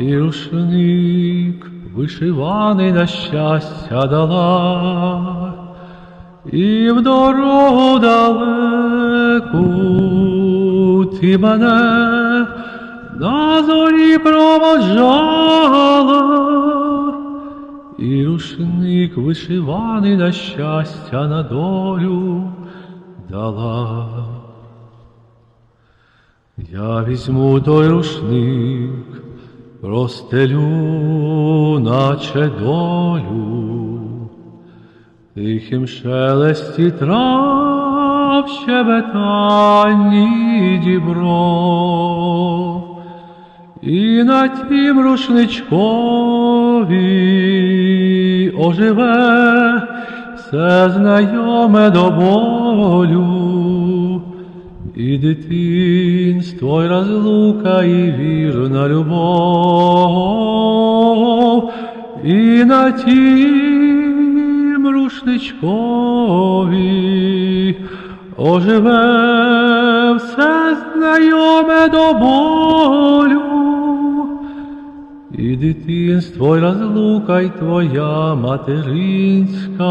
і рушник вишиваний на щастя дала, і в дорогу далеку ти мене на зорі проводжала. І рушник вишиваний на щастя на долю дала. Я візьму той рушник, простелю, наче долю, тихим шелесті трав, щебетанні дібро. І на тім рушничкові оживе все знайоме до болю, і дитинство, й розлука, і вірна любов, і на тім рушничкові оживе все знайоме до болю. І дитинство, й розлука, й твоя материнська